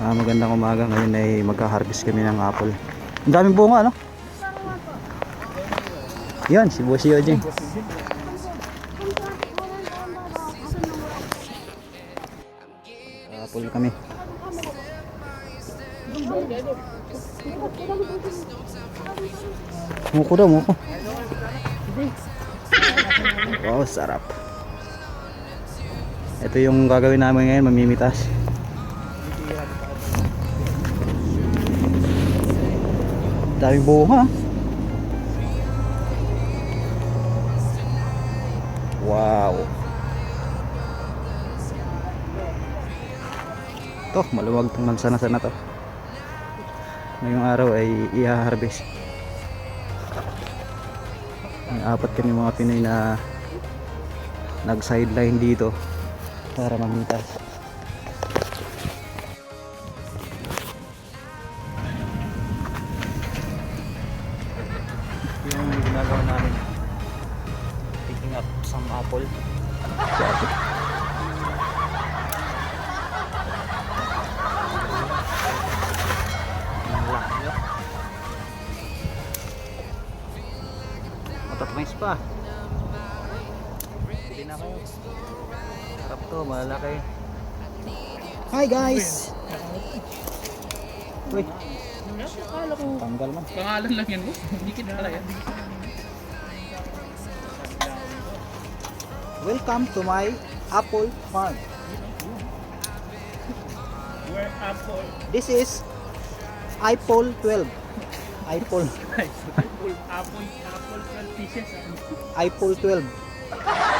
Ah, magandang umaga. Ngayon ay magka-harvest kami ng apple. Ang daming bunga, no? Yan, si Boss Yojing. Apple kami. Muko daw, muko. Wow, sarap. Ito yung gagawin namin ngayon, mamimitas. Daming bunga. Wow. To, maluwag tong mansana na to. Ngayong araw ay i-harvest. May apat kami mga Pinoy na nag-sideline dito para mamitas. Malalaki hi guys uy tanggal man Pangalan lang yan. Hindi kita pala yan. Welcome to my apple farm. Where apple? This is iPole 12. iPole, apple, apple, apple 12 pieces. ah. iPole 12.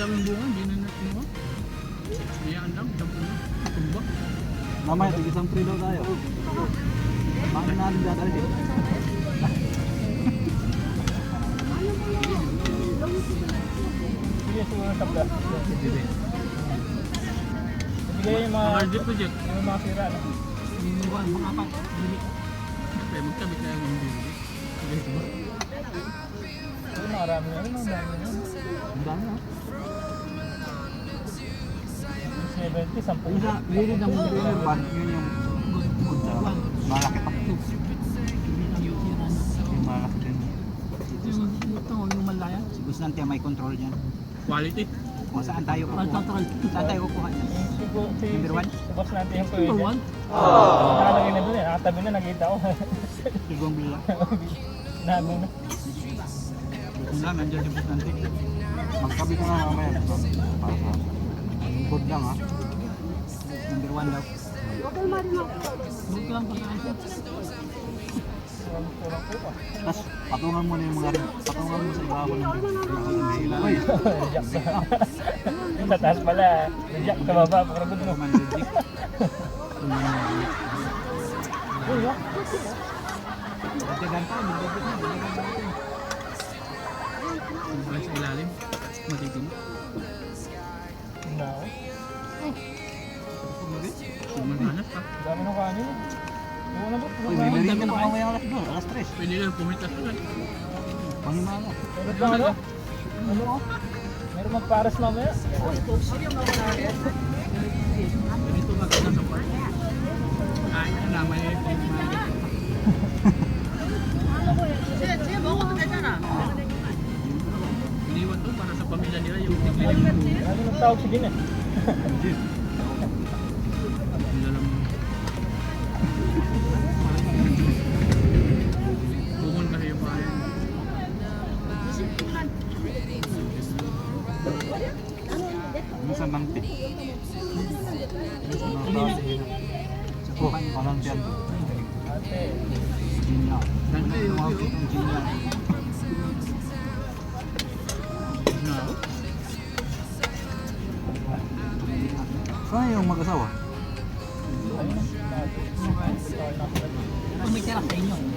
daming bunga, hindi na natin mo. Hayaan lang, isang puno. Tumba. Mamaya, tig isang daw tayo. Bakit natin dadalhin? Sige, siguro sa pla. Bigay yung mga... Mga project. Yung mga sira. Yung mga mga apat. Siyempre, magkabit na yung mga bibili. Ano, marami na rin. Dami na. Ang dami ah. 70, 10. Yung sa lirid ng lirid band, yun yung sarap. Malaki pa. Yung malaki din. Yung ito, yung malaya. Si Gus Nante may control niyan. Quality. Kung saan tayo kukuha. Saan tayo kukuha niyan? Number one? Si boss natin yung pwede. Number one? Oo. Nakalagay na doon eh. Nakatabi na, nakita ko. Sigong bila. Nago na. Gusto lang, nandiyan si Gus Nante. Magkabi ko nga mamaya. Para sa good One daw. Tapos patungan mo na yung mga patungan mo sa ibabaw ng. Uy, ka. Sa taas pala. Reject sa baba. Pagkagod mo. man reject. Dagdagan pa, dagdagan na, dagdagan 3. Pwede lang pumitas agad. Pangimala. Meron ba ano? Ano ko? Meron magparas mamaya. Ganito maganda sa park. Ay, na eh. Iniwan to para sa pamilya nila yung tigliling. Ano nang tawag sige na? Nang tawag. Sa buhay Parang tiyan. Ate. Ginya. Dante, Mga okay, kitang ginya. No. Saan yung mag-asawa? Tira sa inyo.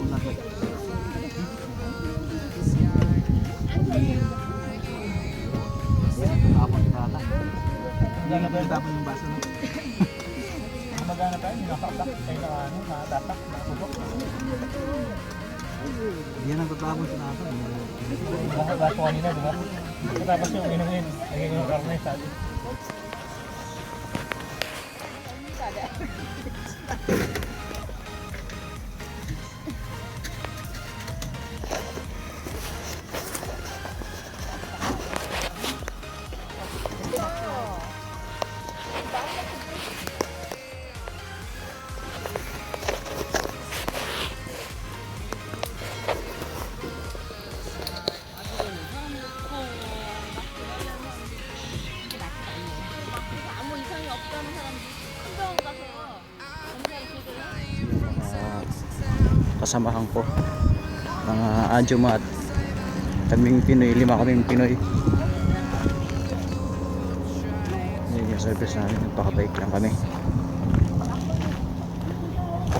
Hindi na pinatapon yung baso no? Magana tayo, nakasak tayo na ano, natatak, nakubok. Yan ang tatapon si tata. Bakit baso kanina, di ba? Tapos yung inumin, naging yung karne sa atin. 아 kasamahan ko. Mga adjumat kaming Pinoy, lima kaming Pinoy. Yun yung service namin nagpakabike lang kami.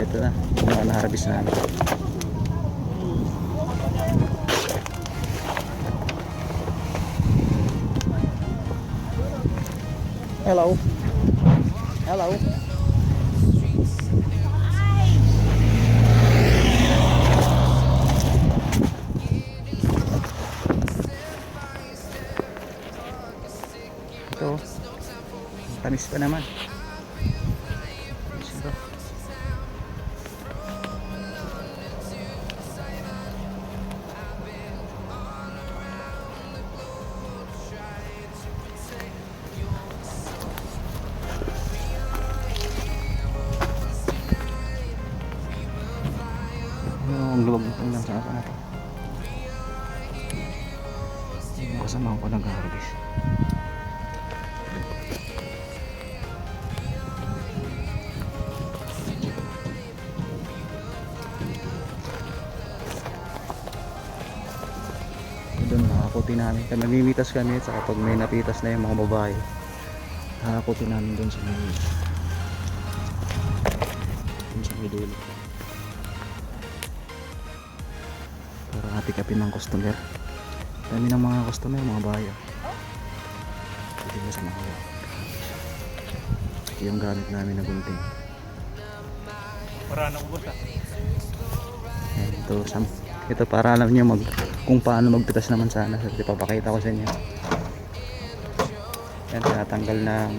Ito na yung mga naharabis namin. Hello? Hello Tamis pa naman. Doon nakakuti namin. Kami namimitas kami at saka pag may napitas na yung mga babae nakakuti namin doon sa may doon sa may dulo. Para hatikapin ng customer. Kami ng mga customer mga bayo hindi mo sa mga yung gamit namin na gunting. Para nang. Ayan, ito, sam, ito para alam niyo mag, kung paano magpitas naman sana. So, ipapakita ko sa inyo. Yan, tinatanggal ng,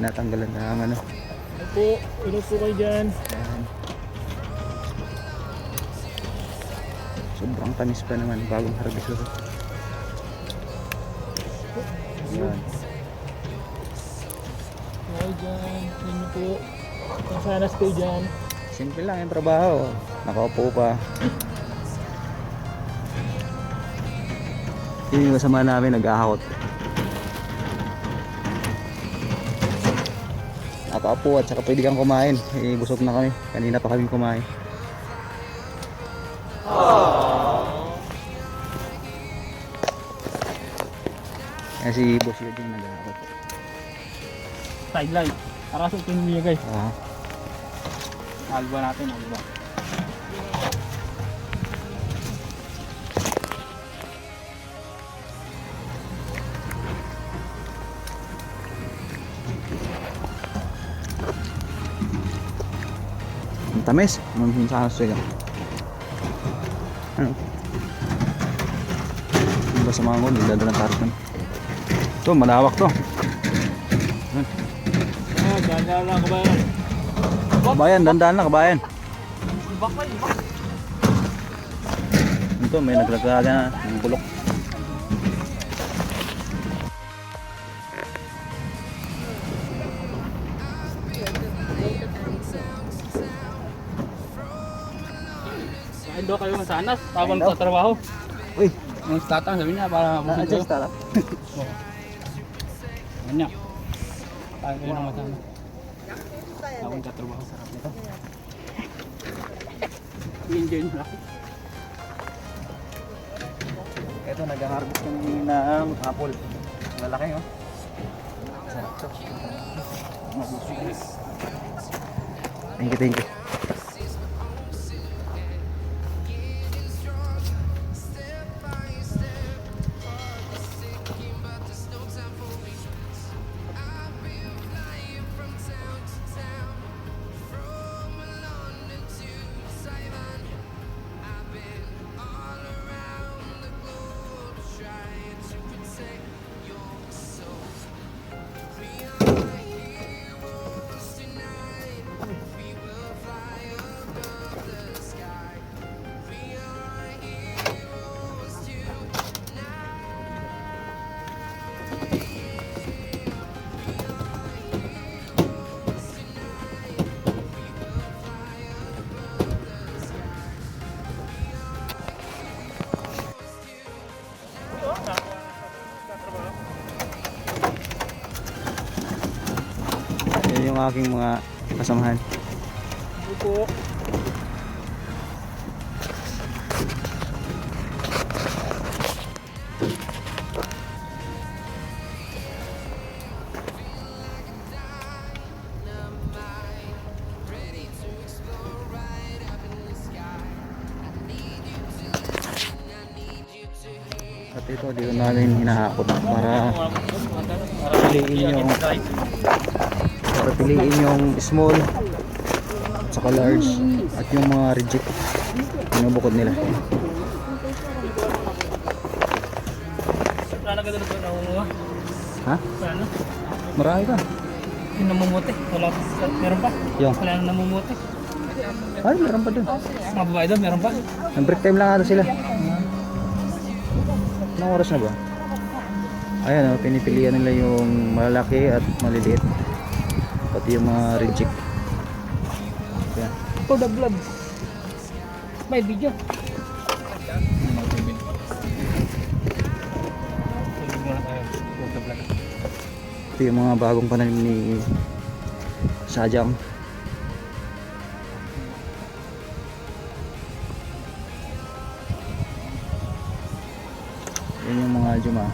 tinatanggalan ng ano. Ano po, ilo po kayo dyan. Yan. Sobrang tamis pa naman, bagong harvest ito. Yan. Okay dyan, inyo po. Sana stay dyan. Simple lang yung trabaho. Nakaupo pa. Yun yung kasama namin nag-ahakot. Nakaupo at saka pwede kang kumain. Eh, busog na kami. Kanina pa kami kumain. Kaya si Boss yun yung nag-ahakot. Sideline. Para sa ito niya guys. Ah, Alba natin, alba. Tamis. Ano sa sila? Ano? Ano ba sa mga ngon? Nagdadalang tarpon. Ito, malawak to. Ah, ganda lang ka ba yan? Kabayan, dandaan lang kabayan. Ito, may naglaglaga na ng bulok. Daw kayo masanas habang sa trabaho. Uy, Yung tatang sabi niya para busog kayo. na-adjust tala. Ano niya? Kaya kayo ng masanas. Habang sa trabaho. Sarap nito. I-enjoy nyo lang. Ito, nag-harvest kami ng apple. Malaki oh. Sarap to. Thank you, thank you. Yan yung aking mga kasamahan. Opo. At ito, dito namin hinahakot Para piliin yung para piliin yung small at saka large at yung mga reject binubukod nila ha? Marami ka Yung namumuti. Wala pa. Meron pa? yung Wala nang namumuti. ay meron pa dun Mga babae doon, meron pa? Ang break time lang ata sila. Anong oras na ba? Ayan o, pinipilian nila yung malalaki at maliliit. Pati yung mga reject. Ayan. For the vlog. May video. Ito yung mga bagong pananim ni Sajang. Yan yung mga juma.